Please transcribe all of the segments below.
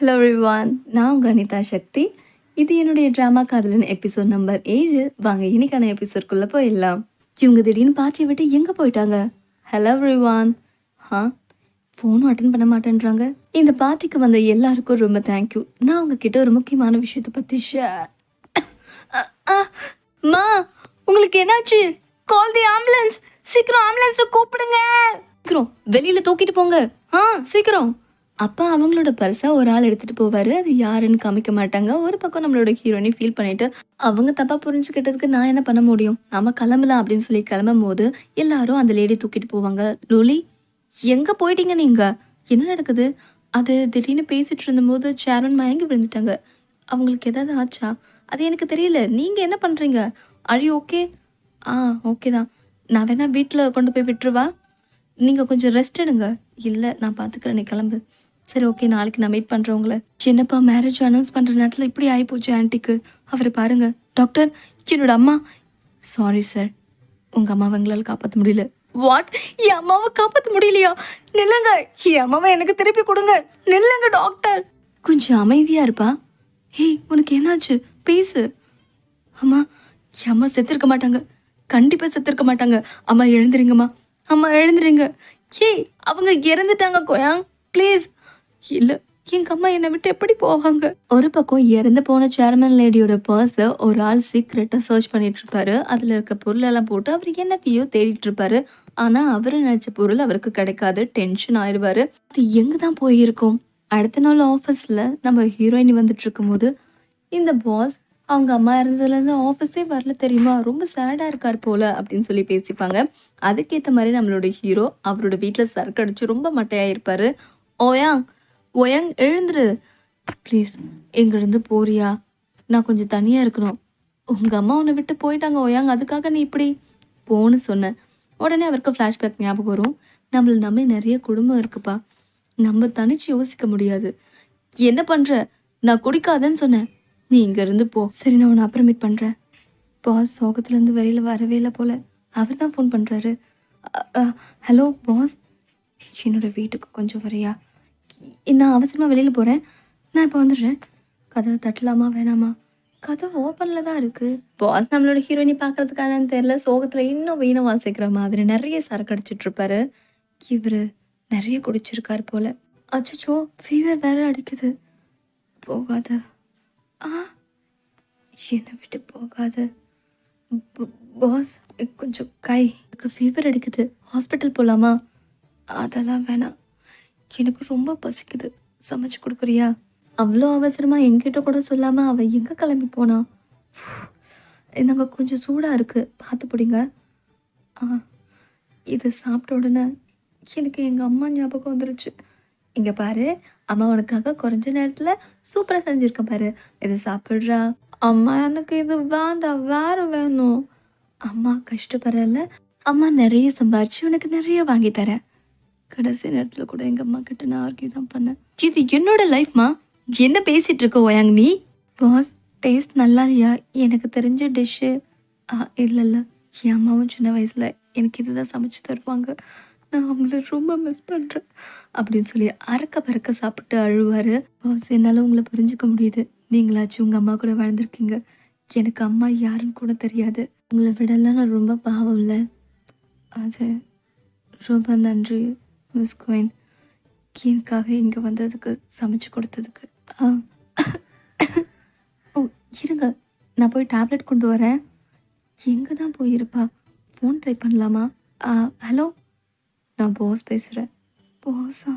Hello ரிவான் நான் உங்கள் அனிதா சக்தி. இது என்னுடைய ட்ராமா காதலன் எபிசோட் நம்பர் ஏழு. வாங்க இன்னைக்கான எபிசோட்குள்ளே போயிடலாம். இவங்க திடீர்னு பார்ட்டியை விட்டு எங்கே போயிட்டாங்க? ஹலோ ரிவான் ஹா ஃபோனும் அட்டன் பண்ண மாட்டேன்றாங்க. இந்த பாட்டிக்கு வந்த எல்லாருக்கும் ரொம்ப தேங்க்யூ நான் உங்ககிட்ட ஒரு முக்கியமான விஷயத்தை பற்றி ஷே மா உங்களுக்கு என்னாச்சு? கால் தி ஆம்புலன்ஸ் சீக்கிரம் ஆம்புலன்ஸை கூப்பிடுங்க. சீக்கிரம் வெளியில் தூக்கிட்டு போங்க. ஆ சீக்கிரம். அப்பா அவங்களோட பர்ஸை ஒரு ஆள் எடுத்துட்டு போவாரு. அது யாருன்னு காமிக்க மாட்டாங்க. ஒரு பக்கம் நம்மளோட ஹீரோனி ஃபீல் பண்ணிட்டு அவங்க தப்பா புரிஞ்சுக்கிட்டதுக்கு நான் என்ன பண்ண முடியும்? நம்ம கிளம்பலாம் அப்படின்னு சொல்லி கிளம்பும் போது எல்லாரும் அந்த லேடி தூக்கிட்டு போவாங்க. லோலி எங்க போயிட்டீங்க நீங்க? என்ன நடக்குது? அது திடீர்னு பேசிட்டு இருந்தபோது சேரன் மயங்கி விழுந்துட்டாங்க. அவங்களுக்கு ஏதாவது ஆச்சா? அது எனக்கு தெரியல. நீங்க என்ன பண்றீங்க? அழி ஓகே ஆ ஓகே தான். நான் வேணா வீட்டில் கொண்டு போய் விட்டுருவா? நீங்கள் கொஞ்சம் ரெஸ்ட் எடுங்க. இல்லை நான் பார்த்துக்கிறேன் நீ கிளம்பு. சரி ஓகே நாளைக்கு நான் மீட் பண்ணுறவங்கள உங்களை. என்னப்பா மேரேஜ் அனௌன்ஸ் பண்ணுற நேரத்தில் இப்படி ஆகிப்போச்சு ஆன்ட்டிக்கு அவரை பாருங்க. டாக்டர் என்னோட அம்மா. சாரி சார் உங்கள் அம்மாவை எங்களால் காப்பாற்ற முடியல. வாட் என் அம்மாவை காப்பாற்ற முடியலையா? நில்லுங்க. என் அம்மாவை எனக்கு திருப்பி கொடுங்க. நில்லுங்க டாக்டர் கொஞ்சம் அமைதியா இருப்பா. ஏய் உனக்கு என்னாச்சு? பேசு. அம்மா என் அம்மா செத்துருக்க மாட்டாங்க. கண்டிப்பாக செத்துருக்க மாட்டாங்க. அம்மா எழுந்துருங்கம்மா. அம்மா எழுந்துருங்க. ஏய் அவங்க இறந்துட்டாங்க கோயாங். ப்ளீஸ் இல்ல எங்க அம்மா என்னை விட்டு எப்படி போவாங்க? ஒரு பக்கம் இறந்து போன சேர்மன் லேடியோட பர்ஸை ஒரு ஆள் சீக்ரெட்டா சர்ச் பண்ணிட்டு இருப்பாரு. அதுல இருக்க பொருள் எல்லாம் போட்டு அவர் என்னத்தையோ தேடிட்டு இருப்பாரு. ஆனா அவரு நினைச்ச பொருள் அவருக்கு கிடைக்காது. டென்ஷன் ஆயிடுவாரு. அது எங்க தான் போயிருக்கோம்? அடுத்த நாள் ஆஃபீஸில் நம்ம ஹீரோயின் வந்துட்டு இருக்கும்போது இந்த பாஸ் அவங்க அம்மா இருந்ததுலேருந்து ஆஃபீஸே வரல தெரியுமா? ரொம்ப சேடாக இருக்கார் போல அப்படின்னு சொல்லி பேசிப்பாங்க. அதுக்கேற்ற மாதிரி நம்மளோட ஹீரோ அவரோட வீட்டில் சரக்கு அடிச்சு ரொம்ப மட்டையாக இருப்பார் ஓயாங் ஒயங் எழுந்துரு. ப்ளீஸ் இங்கிருந்து போறியா? நான் கொஞ்சம் தனியாக இருக்கணும். உங்கள் அம்மா உன்னை விட்டு போயிட்டாங்க ஒயாங்க அதுக்காக நீ இப்படி போன்னு சொன்னேன் உடனே அவருக்கு ஃப்ளாஷ்பேக் ஞாபகம் வரும். நம்மள நம்பி நிறைய குடும்பம் இருக்குப்பா. நம்ம தனிச்சு யோசிக்க முடியாது. என்ன பண்ற? நான் குடிக்காதேன்னு சொன்னேன் நீ இங்க இருந்து போ. சரி நான் உன்னை அப்புறம் மீட் பண்றேன். பாஸ் சோகத்துலேருந்து வெளியில் வரவே இல்லை போல. அவர் தான் ஃபோன் பண்றாரு ஹலோ பாஸ். என்னோட வீட்டுக்கு கொஞ்சம் வரியா? நான் அவசரமாக வெளியில் போகிறேன் நான் இப்போ வந்துடுறேன். கதவை தட்டலாமா வேணாமா? கதவு ஓப்பனில் தான் இருக்குது பாஸ் நம்மளோட ஹீரோயினி பார்க்கறதுக்கானு தெரில சோகத்தில் இன்னும் வீணை வாசிக்கிற மாதிரி நிறைய சரக்கு அடிச்சிட்டு இவர் நிறைய குடிச்சிருக்காரு போல். அச்சோ ஃபீவர் வேற அடிக்குது. போகாத. ஆ என்னை விட்டு போகாத. பாஸ் கொஞ்சம் கை. ஃபீவர் அடிக்குது. ஹாஸ்பிட்டல் போகலாமா அதெல்லாம் வேணாம். எனக்கு ரொம்ப பசிக்குது. சமைச்சு கொடுக்குறியா? அவ்வளோ அவசரமாக என்கிட்ட கூட சொல்லாமல் அவள் எங்கே கிளம்பி போனா? நாங்க கொஞ்சம் சூடாக இருக்குது பார்த்து பிடிங்க. ஆ இது சாப்பிட்ட உடனே எனக்கு எங்கள் அம்மா ஞாபகம் வந்துருச்சு. இங்கே பாரு அம்மா உனக்காக குறைஞ்ச நேரத்தில் சூப்பராக செஞ்சுருக்கேன் பாரு. இதை சாப்பிட்றா. அம்மா எனக்கு இது வேண்டாம் வேறு வேணும். அம்மா கஷ்டப்படுறல அம்மா நிறைய சம்பாரிச்சு உனக்கு நிறைய வாங்கி தரேன். கடைசி நேரத்தில் கூட எங்க அம்மா கிட்ட நான் ஆர்கியூ தான் பண்ணேன். இது என்னோட லைஃப்மா என்ன பேசிட்டு இருக்க ஓயாங் நீ? பாஸ் டேஸ்ட் நல்லா இல்லையா? எனக்கு தெரிஞ்ச டிஷ்ஷு இல்லை இல்லை என் அம்மாவும் சின்ன வயசில் எனக்கு இதுதான் சமைச்சு தருவாங்க. நான் அவங்கள ரொம்ப மிஸ் பண்ணுறேன் அப்படின்னு சொல்லி அறக்க பறக்க சாப்பிட்டு அழுவார். பாஸ் என்னால் உங்களை புரிஞ்சுக்க முடியுது. நீங்களாச்சும் உங்கள் அம்மா கூட வளர்ந்துருக்கீங்க. எனக்கு அம்மா யாருன்னு கூட தெரியாது. உங்களை விடலாம் நான் ரொம்ப பாவம் இல்லை அது ரொம்ப நன்றி. மிஸ் குயின் எனக்காக இங்கே வந்ததுக்கு சமைச்சு கொடுத்ததுக்கு ஓ இருங்க நான் போய் டேப்லெட் கொண்டு வரேன் எங்கே தான் போயிருப்பா ஃபோன் ட்ரை பண்ணலாமா ஹலோ நான் பாஸ் பேசுகிறேன் பாஸா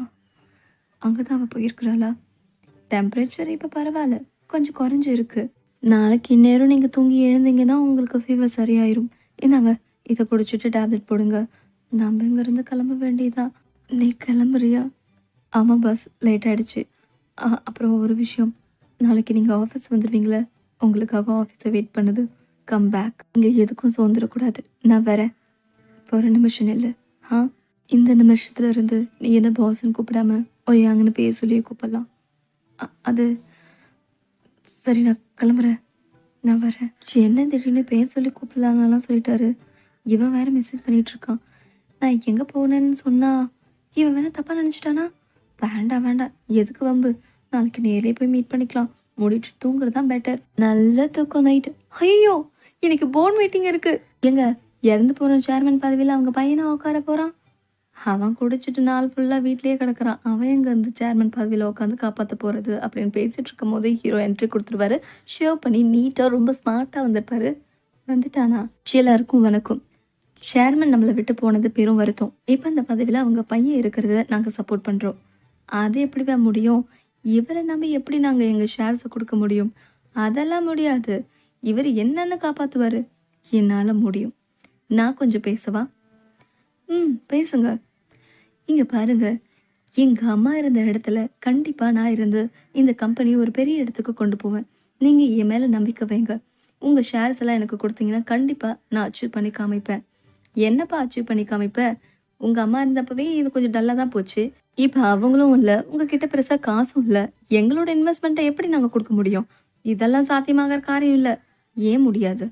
அங்கே தான் அவள் போயிருக்கிறாளா டெம்பரேச்சர் இப்போ பரவாயில்ல கொஞ்சம் குறைஞ்சி இருக்கு நாளைக்கு இந்நேரம் நீங்கள் தூங்கி எழுந்தீங்கன்னா உங்களுக்கு ஃபீவர் சரியாயிரும் இந்தாங்க இதை குடிச்சிட்டு டேப்லெட் போடுங்க நம்ம இங்கேருந்து கிளம்ப வேண்டியதான் நீ கிளம்புறியா? ஆமாம் பஸ் லேட் ஆகிடுச்சு அப்புறம் ஒரு விஷயம். நாளைக்கு நீங்கள் ஆஃபீஸ் வந்துடுவீங்களே உங்களுக்காக ஆஃபீஸை வெயிட் பண்ணுது. கம் பேக் இங்கே எதுக்கும் சோர்ந்துடக்கூடாது நான் வரேன். இப்போ ஒரு நிமிஷம் இல்லை ஆ? இந்த நிமிஷத்துல இருந்து நீ என்ன பாஸ்ன்னு கூப்பிடாம ஒய்யாங்கன்னு பேர் சொல்லி கூப்பிடலாம். அது சரி நான் கிளம்புறேன். நான் வரேன். என்ன திடீர்னு பேர் சொல்லி கூப்பிடலாங்கலாம் சொல்லிட்டாரு. இவன் வேற மெசேஜ் பண்ணிட்டு இருக்கான். நான் எங்கே போனேன்னு சொன்னா இவன் வேணா தப்பா நினச்சிட்டானா? வேண்டாம் வேண்டாம் எதுக்கு வம்பு? நாளைக்கு நேரே போய் மீட் பண்ணிக்கலாம். முடிச்சு தூங்குறது தான் பெட்டர் நல்ல தூக்கம் நைட்டு ஐயோ இன்னைக்கு போர்ட் மீட்டிங் இருக்கு. எங்க இறந்து போன சேர்மன் பதவியில் அவங்க பையனை உட்கார போறான்? அவன் குடிச்சிட்டு நாள் ஃபுல்லாக வீட்லயே கிடக்குறான். அவன் எங்க இருந்து சேர்மன் பதவியில் உட்காந்து காப்பாற்ற போறது அப்படின்னு பேசிட்டு இருக்கும் போது ஹீரோ என்ட்ரி கொடுத்துருவாரு. ஷேவ் பண்ணி நீட்டாக ரொம்ப ஸ்மார்ட்டாக வந்திருப்பாரு. வந்துட்டானா? எல்லாருக்கும் வணக்கம். சேர்மன் நம்மளை விட்டு போனது பெரும் வருத்தம். இப்போ அந்த பதவியில் அவங்க பையன் இருக்கிறத நாங்கள் சப்போர்ட் பண்ணுறோம் அது எப்படி முடியும்? இவரை நம்பி எப்படி நாங்கள் எங்கள் ஷேர்ஸை கொடுக்க முடியும்? அதெல்லாம் முடியாது. இவர் என்னென்னு காப்பாற்றுவார் என்னால் முடியும். நான் கொஞ்சம் பேசவா? ம் பேசுங்க. இங்கே பாருங்க. எங்கள் அம்மா இருந்த இடத்துல கண்டிப்பாக நான் இருந்து இந்த கம்பெனியை ஒரு பெரிய இடத்துக்கு கொண்டு போவேன். நீங்கள் என் மேலே நம்பிக்கை வைங்க. உங்கள் ஷேர்ஸ் எல்லாம் எனக்கு கொடுத்தீங்கன்னா கண்டிப்பாக நான் அச்சீவ் பண்ணி காமிப்பேன். என்னப்பா அச்சீவ் பண்ணி காமிப்ப உங்கள் அம்மா இருந்தப்பவே இது கொஞ்சம் டல்லாக தான் போச்சு. இப்போ அவங்களும் இல்லை உங்ககிட்ட பெருசாக காசும் இல்லை. எங்களோட இன்வெஸ்ட்மெண்ட்டை எப்படி நாங்கள் கொடுக்க முடியும்? இதெல்லாம் சாத்தியமாகிற காரியம் இல்லை. ஏன் முடியாது?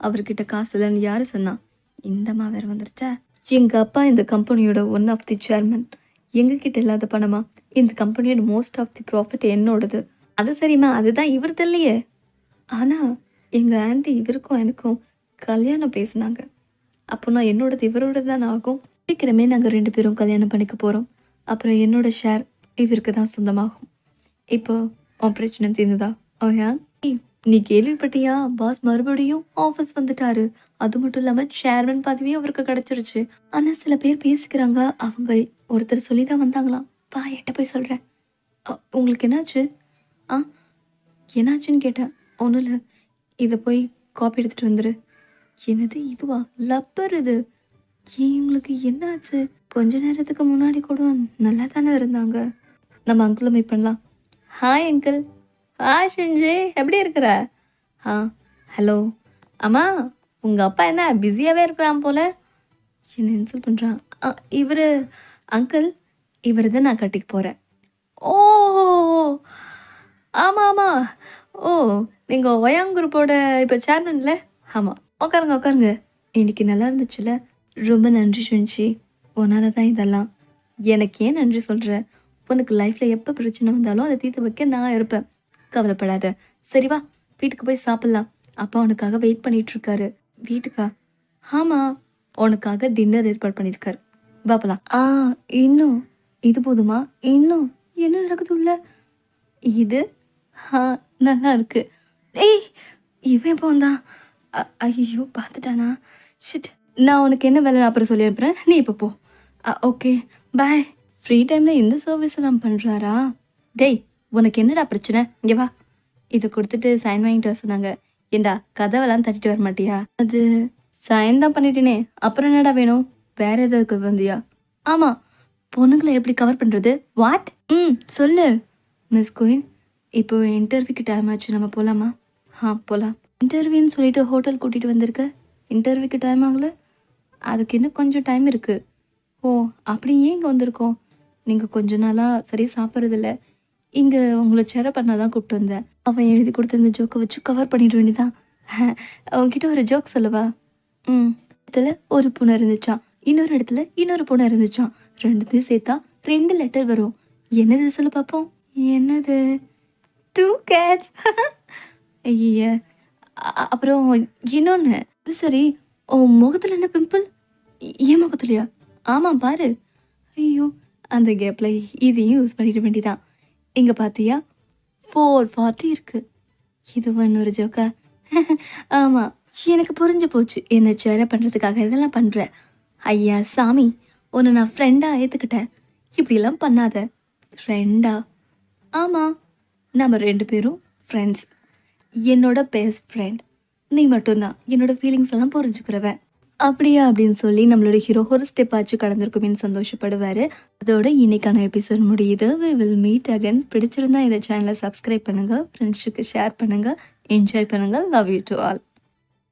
அவர்கிட்ட காசு இல்லைன்னு யாரு சொன்னா? இந்தம்மா வேற வந்துருச்சா? எங்க அப்பா இந்த கம்பெனியோட ஒன் ஆஃப் தி சேர்மன் எங்க கிட்ட இல்லாத பணமா? இந்த கம்பெனியோட மோஸ்ட் ஆஃப் தி ப்ராஃபிட் என்னோடது. அது சரிம்மா அதுதான் இவரது இல்லையே ஆனா எங்க ஆண்டி இவருக்கும் எனக்கும் கல்யாணம் பேசினாங்க. அப்போ நான் என்னோடது இவரோட தான் ஆகும். சீக்கிரமே நாங்கள் ரெண்டு பேரும் கல்யாணம் பண்ணிக்க போகிறோம் அப்புறம் என்னோட ஷேர் இவருக்கு தான் சொந்தமாகும். இப்போ உன் பிரச்சனை தீர்ந்துதா? ஓயா நீ கேள்விப்பட்டியா? பாஸ் மறுபடியும் ஆஃபீஸ் வந்துட்டாரு. அது மட்டும் இல்லாம சேர்மன் பதவியும் அவருக்கு கிடைச்சிருச்சு. ஆனா சில பேர் பேசிக்கிறாங்க. அவங்க ஒருத்தர் சொல்லி தான் வந்தாங்களாம். பா என்கிட்ட போய் சொல்றேன். உங்களுக்கு என்னாச்சு? ஆ என்னாச்சுன்னு கேட்டேன். ஒன்றும் இல்லை. இதை போய் காப்பி எடுத்துட்டு வந்துரு. என்னது இதுவா? லப்பர் இது. ஏன் உங்களுக்கு என்னாச்சு கொஞ்ச நேரத்துக்கு முன்னாடி கூட நல்லா தானே இருந்தாங்க. நம்ம அங்கிளை மீட் பண்ணலாம். ஹாய் அங்கிள் ஹாய் செஞ்சு. எப்படி இருக்கிற? ஆ ஹலோ அம்மா உங்கள் அப்பா என்ன பிஸியாகவே இருக்கிறான் போல? என்ன இன்சல்ட் பண்ணுறான் இவர் அங்கிள் இவர் தான் நான் கட்டிக்க போகிறேன் ஓ ஆமாம் ஆமாம் ஓ நீங்கள் ஒயாங் குரூப்போட இப்போ சேர்மன்ல ஆமாம் உட்காருங்க உட்காருங்க இன்னைக்கு நல்லா இருந்துச்சுல? ரொம்ப நன்றி சுஞ்சி உன்னால தான் இதெல்லாம். எனக்கு ஏன் நன்றி சொல்கிற உனக்கு லைஃப்பில் எப்போ பிரச்சனை வந்தாலும் அதை தீர்த்து வைக்க நான் இருப்பேன். கவலைப்படாத. சரி வா வீட்டுக்கு போய் சாப்பிட்லாம். அப்பா உனக்காக வெயிட் பண்ணிட்டு இருக்காரு. வீட்டுக்கா? ஆமாம் உனக்காக டின்னர் ஏற்பாடு பண்ணியிருக்காரு பாப்பலாம் ஆ இன்னும்? இது போதுமா? இன்னும்? என்ன நடக்குது உள்ள? இது? ஆ நல்லா இருக்கு. ஏய் இவன் இப்போ வந்தான்? ஐயோ பார்த்துட்டானா? ஷிட் நான் உனக்கு என்ன வேலை அப்புறம் சொல்லி அனுப்புறேன் நீ இப்போ போ. ஓகே பாய் ஃப்ரீ டைமில் இந்த சர்வீஸ் எல்லாம் பண்ணுறாரா டேய் உனக்கு என்னடா பிரச்சனை? இங்கே வா. இதை கொடுத்துட்டு சைன் வாங்கிட்டு வர சொன்னாங்க. ஏண்டா கதவெல்லாம் தட்டிட்டு வர மாட்டியா? அது சைன் தான் பண்ணிட்டேனே. அப்புறம் என்னடா வேணும்? வேற எதாவது வந்தியா? ஆமாம் பொண்ணுங்களை எப்படி கவர் பண்ணுறது வாட் ம் சொல்லு. மிஸ் குயின் இப்போ இன்டர்வியூக்கு டைம் ஆச்சு. நம்ம போகலாமா ஆ போகலாம் இன்டர்வியூன்னு சொல்லிட்டு ஹோட்டல் கூட்டிகிட்டு வந்திருக்க? இன்டர்வியூக்கு டைம் ஆகலை. அதுக்கு இன்னும் கொஞ்சம் டைம் இருக்குது ஓ அப்படி ஏன் இங்கே வந்திருக்கோம்? நீங்கள் கொஞ்ச நாளாக சரியாக சாப்பிட்றதில்ல இங்கே உங்களை சேர பண்ணால் தான் கூப்பிட்டு வந்தேன். அவன் எழுதி கொடுத்த இந்த ஜோக்கை வச்சு கவர் பண்ணிட வேண்டியதான் அவன்கிட்ட ஒரு ஜோக் சொல்லவா? ம். இடத்துல ஒரு பூனை இருந்துச்சான் இன்னொரு இடத்துல இன்னொரு பூனை இருந்துச்சான் ரெண்டுத்தையும் சேர்த்தா ரெண்டு லெட்டர் வரும். என்னது சொல்ல பார்ப்போம்? என்னது? டூ கேட்ஸ் ஐயா அப்புறம் இன்னொன்று அது சரி உன் முகத்தில் என்ன பிம்பிள் என் முகத்துலையா? ஆமாம் பாரு. ஐயோ அந்த கேப்பில் இதையும் யூஸ் பண்ணிட வேண்டிதான். இங்கே பார்த்தியா ஃபோர் ஃபார்ட்டி இருக்குது இதுவும் இன்னொரு ஜோக்கா ஆமாம் எனக்கு புரிஞ்சு போச்சு. என்னை சேர பண்ணுறதுக்காக இதெல்லாம் பண்ணுற ஐயா சாமி உன்னை நான் ஃப்ரெண்டாக ஏற்றுக்கிட்டேன் இப்படிலாம் பண்ணாத. ஃப்ரெண்டா ஆமாம் நம்ம ரெண்டு பேரும் ஃப்ரெண்ட்ஸ் என்னோட பெஸ்ட் ஃப்ரெண்ட் நீ மட்டும்தான். என்னோட ஃபீலிங்ஸ் எல்லாம் புரிஞ்சுக்கிறவன். அப்படியா அப்படின்னு சொல்லி நம்மளோட ஹீரோ ஒரு ஸ்டெப் ஆச்சு கடந்திருக்குமேனு சந்தோஷப்படுவார். அதோட இன்னைக்கான எபிசோட் முடியுது. வி வில் மீட் அகன் பிடிச்சிருந்தா இந்த சேனலை சப்ஸ்கிரைப் பண்ணுங்கள் ஃப்ரெண்ட்ஸுக்கு ஷேர் பண்ணுங்கள் என்ஜாய் பண்ணுங்கள் லவ் யூ டு ஆல்